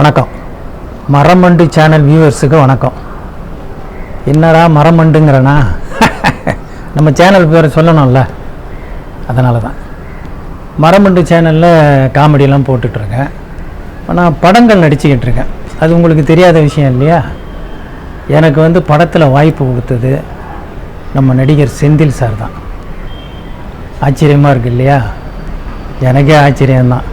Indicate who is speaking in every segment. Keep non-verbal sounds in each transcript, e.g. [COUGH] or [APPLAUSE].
Speaker 1: வணக்கம். மரமண்டு சேனல் வியூவர்ஸுக்கு வணக்கம். என்னடா மரமண்டுங்கிறனா? [LAUGHS] நம்ம சேனல் பேர் சொல்லணும்ல. அதனால தான் மரமண்டு சேனலில் காமெடியெல்லாம் போட்டுட்ருக்கேன். நான் படங்கள் நடிச்சுக்கிட்டு இருக்கேன் அது உங்களுக்கு தெரியாத விஷயம் இல்லையா? எனக்கு வந்து படத்தில் வாய்ப்பு கொடுத்தது நம்ம நடிகர் செந்தில் சார் தான். ஆச்சரியமாக இருக்கு இல்லையா? எனக்கே ஆச்சரியம்தான்.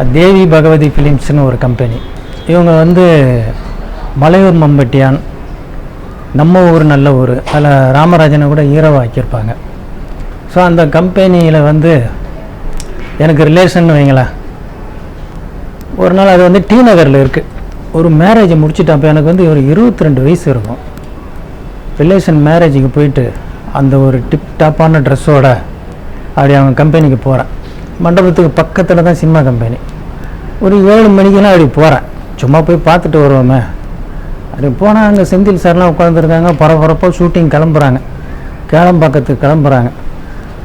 Speaker 1: தேவி பகவதி ஃபிலிம்ஸ்னு ஒரு கம்பெனி இவங்க வந்து மலையூர் மம்பட்டியான் நம்ம ஊர் நல்ல ஊர் அதில் ராமராஜனை கூட ஹீரோவாக ஆக்கியிருப்பாங்க ஸோ அந்த கம்பெனியில் வந்து எனக்கு ரிலேஷன் வைங்களேன். ஒரு நாள் அது வந்து டி நகரில் இருக்குது ஒரு மேரேஜை முடிச்சுட்டு அப்போ எனக்கு வந்து ஒரு இருபத்தி ரெண்டு வயசு இருக்கும். ரிலேஷன் மேரேஜுக்கு போயிட்டு அந்த ஒரு டிப் டாப்பான ட்ரெஸ்ஸோட அப்படி அவங்க கம்பெனிக்கு போகிறேன் மண்டபத்துக்கு பக்கத்தில் தான் சினிமா கம்பெனி ஒரு ஏழு மணிக்கெல்லாம் அப்படி போகிறேன் சும்மா போய் பார்த்துட்டு வருவோமே. அப்படி போனால் அங்கே செந்தில் சார்லாம் உட்காந்துருக்காங்க பரபரப்பாக ஷூட்டிங் கிளம்புறாங்க. கேளம்பாக்கத்துக்கு கிளம்புறாங்க.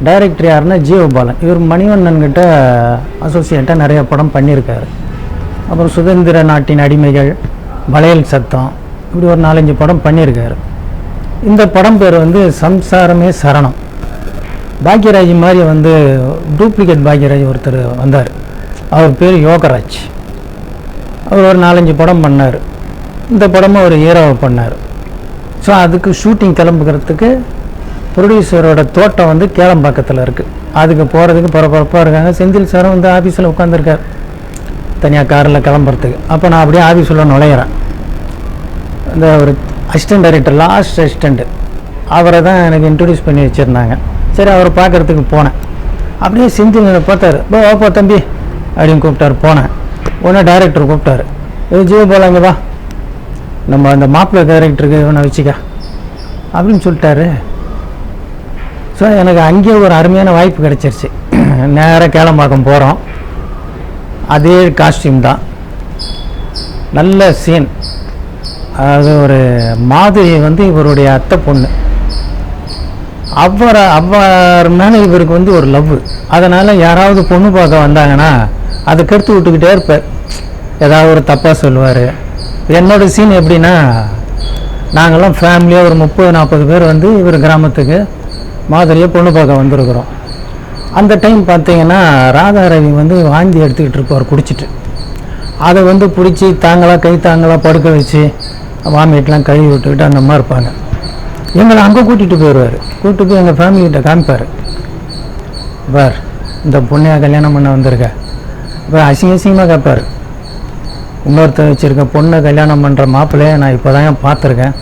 Speaker 1: டைரக்டர் யாருன்னா ஜீவபாலன் இவர் மணிவண்ணன்கிட்ட அசோசியேட்டாக நிறைய படம் பண்ணியிருக்காரு. அப்புறம் சுதந்திர நாட்டின் அடிமைகள் வளையல் சத்தம் இப்படி ஒரு நாலஞ்சு படம் பண்ணியிருக்காரு. இந்த படம் பேர் வந்து சம்சாரமே சரணம். பாக்யராஜ் மாதிரி வந்து டூப்ளிகேட் பாக்யராஜ் ஒருத்தர் வந்தார். அவர் பேர் யோகராஜ். அவர் ஒரு நாலஞ்சு படம் பண்ணார். இந்த படமும் ஒரு ஹீரோவை பண்ணார். ஸோ அதுக்கு ஷூட்டிங் கிளம்புக்கிறதுக்கு ப்ரொடியூசரோட தோட்டம் வந்து கேளம்பாக்கத்தில் இருக்குது அதுக்கு போகிறதுக்கு பரபரப்பாக இருக்காங்க. செந்தில் சாரும் வந்து ஆஃபீஸில் உட்காந்துருக்கார் தனியாக காரில் கிளம்புறதுக்கு. அப்போ நான் அப்படியே ஆஃபீஸில் நுழையிறேன். இந்த ஒரு அசிஸ்டன்ட் டைரக்டர் லாஸ்ட் அசிஸ்டண்ட்டு அவரை தான் எனக்கு இன்ட்ரடியூஸ் பண்ணி வச்சுருந்தாங்க. சரி அவரை பார்க்குறதுக்கு போனேன். அப்படியே செந்தில் பார்த்தார் பார்த்தாரு. போ ஓப்போ தம்பி. அப்படின்னு கூப்பிட்டாரு போனேன். உடனே டைரக்டர் கூப்பிட்டாரு. இது ஜீவ இங்கே வா. நம்ம அந்த மாப்பிள்ளை டைரக்டருக்கு இவனை வச்சுக்க. அப்படின்னு சொல்லிட்டாரு. ஸோ எனக்கு அங்கேயே ஒரு அருமையான வாய்ப்பு கிடைச்சிருச்சு. நேராக கேளம்பாக்கம் போகிறோம் அதே காஸ்டியூம் தான். நல்ல சீன் அது ஒரு மாதிரி வந்து இவருடைய அத்தை பொண்ணு. அவ்வாறு அவ்வாறு மேலே இவருக்கு வந்து ஒரு லவ் அதனால் யாராவது பொண்ணு பார்க்க வந்தாங்கன்னா அதை கெடுத்து விட்டுக்கிட்டே இருப்பார். ஏதாவது ஒரு தப்பாக சொல்லுவார். என்னோட சீன் எப்படின்னா நாங்கள்லாம் ஃபேமிலியாக ஒரு முப்பது நாற்பது பேர் வந்து இவர் கிராமத்துக்கு மாதிரியாக பொண்ணு பார்க்க வந்திருக்கிறோம். அந்த டைம் பார்த்தீங்கன்னா ராதா ரவி வந்து வாந்தி எடுத்துக்கிட்டு இருப்பார் குடிச்சிட்டு. அதை வந்து பிடிச்சி தாங்களாக கை தாங்களாக படுக்க வச்சு வாமிட்லாம் கழுவி விட்டுக்கிட்டு அந்த மாதிரி இருப்பாங்க. எங்களை அங்கே கூட்டிகிட்டு போயிடுவார். கூப்பிட்டு போய் எங்கள் ஃபேமிலிகிட்ட காமிப்பார். பார் இந்த பொண்ணையாக கல்யாணம் பண்ண வந்திருக்க. இப்போ அசிங்க அசிங்கமாக கேட்பார் இன்னொருத்தர் வச்சுருக்க பொண்ணை கல்யாணம் பண்ணுற மாப்பிள்ளைய நான் இப்போ தான் பார்த்துருக்கேன்?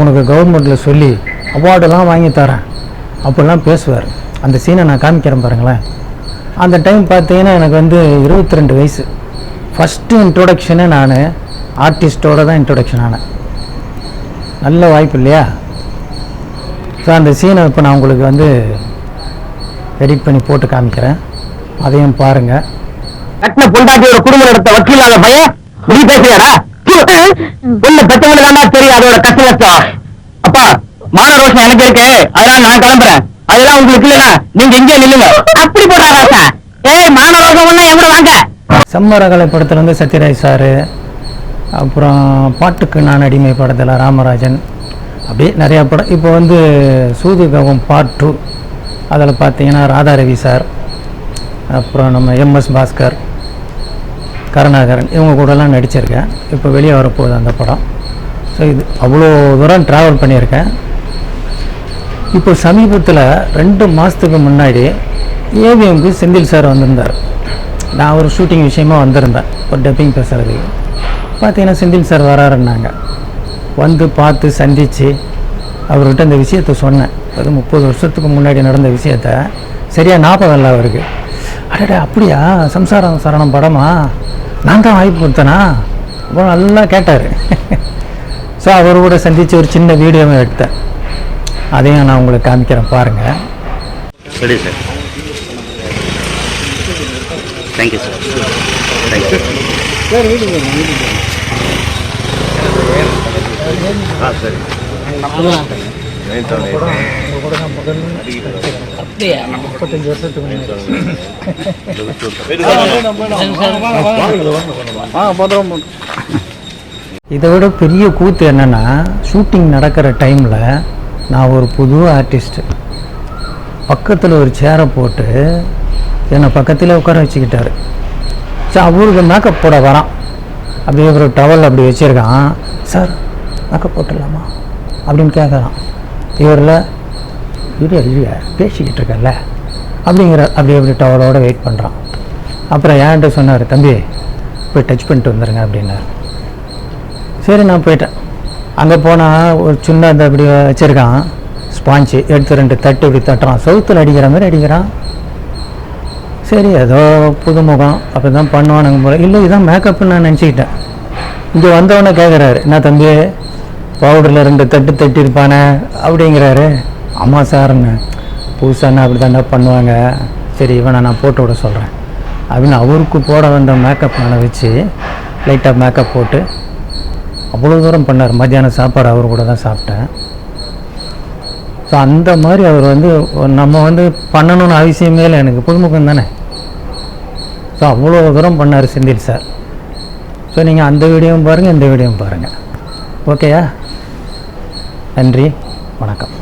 Speaker 1: உனக்கு கவர்மெண்ட்டில் சொல்லி அவார்டெல்லாம் வாங்கி தரேன். அப்படிலாம் பேசுவார். அந்த சீனை நான் காமிக்கிறேன் பாருங்களேன். அந்த டைம் பார்த்தீங்கன்னா எனக்கு வந்து இருபத்தி ரெண்டு வயசு ஃபஸ்ட்டு இன்ட்ரொடக்ஷனே நான் ஆர்டிஸ்டோட தான் இன்ட்ரொடக்ஷன் ஆனேன். நல்ல வாய்ப்பு இல்லையா? ஸோ அந்த சீனை இப்போ நான் உங்களுக்கு வந்து எடிட் பண்ணி போட்டு காமிக்கிறேன். அதையும் பாருங்கள்
Speaker 2: கட்டின பொண்டாட்டியோட குடும்ப நடத்த வக்கீலாத பையன் நீ பேசுறியாடா? பொண்ணு பெத்தவங்க தான் தெரியும் அதோட கஷ்ட நஷ்டம் அப்பா மான ரோஷம் எனக்கு இருக்கு. அதெல்லாம் நான் கிளம்புறேன். அதெல்லாம் உங்களுக்கு இல்லைனா நீங்க எங்கே நில்லுங்க. அப்படி போடா ராசா ஏய் மான ரோஷம் ஒண்ணா எவ்வளவு வாங்க?
Speaker 1: சம்மரகலை படத்துல வந்து சத்யராஜ் சார் அப்புறம் பாட்டுக்கு நான் அடிமை படத்தில் ராமராஜன். அப்படியே நிறையா படம் இப்போ வந்து சூதுகவம் பார்ட் டூ அதில் பார்த்தீங்கன்னா ராதாரவி சார் அப்புறம் நம்ம எம்எஸ் பாஸ்கர். கருணாகரன் இவங்க கூடலாம் நடிச்சிருக்கேன். இப்போ வெளியே வரப்போகுது அந்த படம். ஸோ இது அவ்வளோ தூரம் ட்ராவல் பண்ணியிருக்கேன். இப்போ சமீபத்தில் ரெண்டு மாதத்துக்கு முன்னாடி ஏவிஎம்க்கு செந்தில் சார் வந்திருந்தார். நான் ஒரு ஷூட்டிங் விஷயமா வந்திருந்தேன். ஒரு டப்பிங் பேசுகிறதுக்கு பார்த்தீங்கன்னா செந்தில் சார் வராருன்னாங்க. வந்து பார்த்து சந்தித்து அவர்கிட்ட இந்த விஷயத்த சொன்னேன். அது முப்பது வருஷத்துக்கு முன்னாடி நடந்த விஷயத்த. சரியாக ஞாபகம் இல்லை அவருக்கு. அடடே அப்படியா? சம்சாரம் சரணம் படமா? நான் தான் வாய்ப்பு கொடுத்தேனா? அப்புறம் நல்லா கேட்டார். ஸோ அவர் கூட சந்தித்து ஒரு சின்ன வீடியோவை எடுத்தேன். அதையும் நான் உங்களுக்கு காமிக்கிறேன் பாருங்கள்
Speaker 3: சரி sir. Thank you sir thank you ஆ சரி.
Speaker 1: முப்பத்தஞ்சு வருஷத்துக்கு முன்னாடி. இதை விட பெரிய கூத்து என்னன்னா ஷூட்டிங் நடக்கிற டைமில் நான் ஒரு புது ஆர்டிஸ்ட்டு பக்கத்தில் ஒரு சேரை போட்டு என்னை பக்கத்தில் உட்கார வச்சுக்கிட்டாரு. சரி அவருக்கு மேக்கப் போட வரான். அப்படியே ஒரு டவல் அப்படி வச்சுருக்கான். சார் மேக்கப் போட்டுடலாமா? அப்படின்னு கேட்குறான் இவரில் இது இல்லையா பேசிக்கிட்டு இருக்கல அப்படிங்கிற அப்படி அப்படி டவரோடு வெயிட் பண்ணுறான் அப்புறம் ஏன்ட்டு சொன்னார் தம்பி போய் டச் பண்ணிட்டு வந்துடுங்க அப்படின்னாரு. சரி நான் போயிட்டேன். அங்கே போனால் ஒரு சின்ன அந்த அப்படி வச்சுருக்கான். ஸ்பாஞ்சு எடுத்து ரெண்டு தட்டு இப்படி தட்டுறான். சவுத்தில் அடிக்கிற மாதிரி அடிக்கிறான். சரி ஏதோ புதுமுகம் அப்படி தான் பண்ணுவானுங்க போல. இல்லை இதான் மேக்கப்னு நான் நினச்சிக்கிட்டேன். இங்கே வந்தவொடனே கேட்குறாரு என்ன தம்பி பவுடரில் ரெண்டு தட்டு தட்டியிருப்பானே? அப்படிங்கிறாரு. ஆமாம் சார்ன்னு புதுசானா அப்படி தாண்டா பண்ணுவாங்க? சரி இவனை நான் போட்டு விட சொல்கிறேன் அப்படின்னு அவருக்கு போட வந்த மேக்கப் நான் வச்சு லைட்டாக மேக்கப் போட்டு அவ்வளோ தூரம் பண்ணார். மத்தியானம் சாப்பாடு அவர் கூட தான் சாப்பிட்டேன். ஸோ அந்த மாதிரி அவர் வந்து நம்ம வந்து பண்ணணும்னு அவசியமே இல்லை எனக்கு. புதுமுகம் தானே. ஸோ அவ்வளோ தூரம் பண்ணார் செந்தில் சார். ஸோ நீங்கள் அந்த வீடியோவும் பாருங்கள் இந்த வீடியோவும் பாருங்கள் ஓகேயா நன்றி. வணக்கம்.